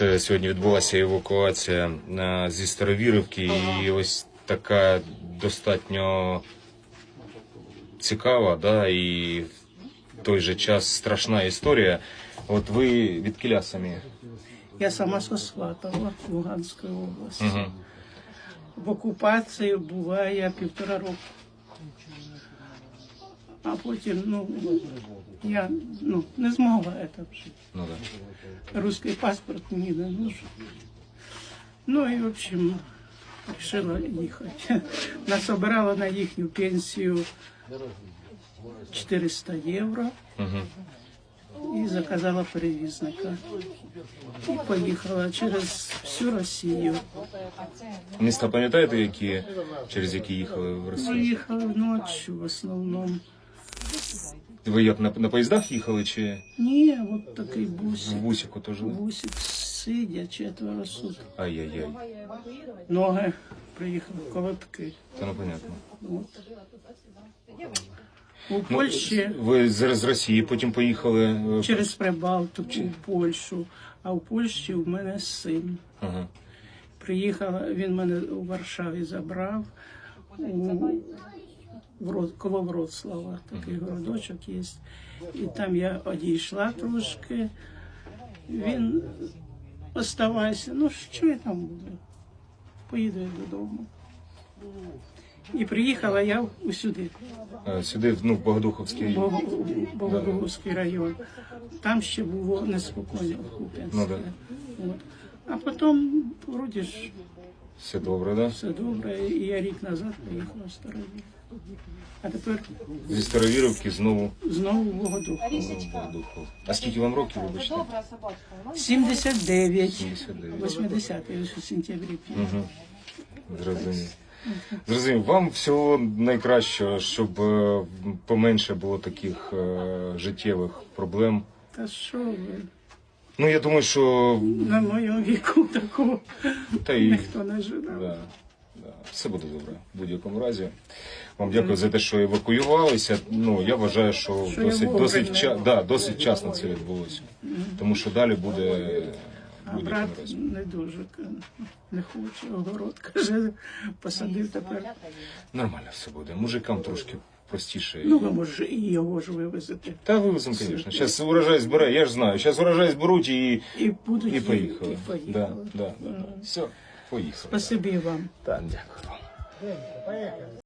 нас сьогодні відбулася евакуація е, зі Старовірівки, і ось така достатньо цікава, да, і в той же час страшна історія. От ви від кіля самі? Я сама со Сватова, Луганської області. Угу. В окупації була я півтора року. А потім, ну, я ну, не змогла це вже. Ну, да. Русский паспорт мені не нужен. Ну і, в общем, вирішила їхати. Насобирала на їхню пенсію 400 євро Угу. і заказала перевізника. І поїхала через всю Росію. Міста пам'ятаєте, які, через які їхали в Росію? Поїхала ночі в основному. Ви як на, на поїздах їхали чи Ні, от такий в бусик. бусику теж? да? Бусик сидя четверо суток. Ай-яй-яй. Ноги приїхали, колотки. Це ну понятно. От. У Польщі Ви з, з Росії потім поїхали. е, через Прибалтику, в Польщу, а в Польщі у мене син. Ага. Приїхала, він мене у Варшаві забрав у коло Вроцлава, такий городочок є. І там я одійшла трошки. Він оставайся. Ну, що я там буду? Поїду я додому. І приїхала я усюди, Е, Сюди, ну, в Богодуховський. в Богодуговський район. Там ще було неспокійно. Ну, да. От. А потім, вроді ж, Все добре, да? все добре, і я рік назад поїхала в Старові. А тепер Зі Старовірівки знову знову в Богодух. в Богодухов. А скільки вам років, вибачте? 79, 79. 80 ось у сентябрі. Угу. Зрозумів. Зрозумів. Вам всього найкращого, щоб е, поменше було таких е, життєвих проблем. Та що ви? Ну, я думаю, що На моєму віку такого та і ніхто не ждав. Да, да. Все буде добре в будь-якому разі. Вам дякую за те, що евакуювалися. Ну я вважаю, що, Що я досить, вовремя. досить, ча, да, досить часно це відбулося. Тому що далі буде в А брат будь-якому разі. не дуже не хоче, огород каже, посадив тепер. Нормально все буде. Мужикам трошки простіше. Ну, ви може і його ж вивезете. Та вивеземо, звісно. Зараз урожай збере, я ж знаю. Зараз урожай зберуть і, І будуть і поїхали. І поїхали. Да, да, да, да. Все, поїхали. Спасибі вам. Так, дякую вам.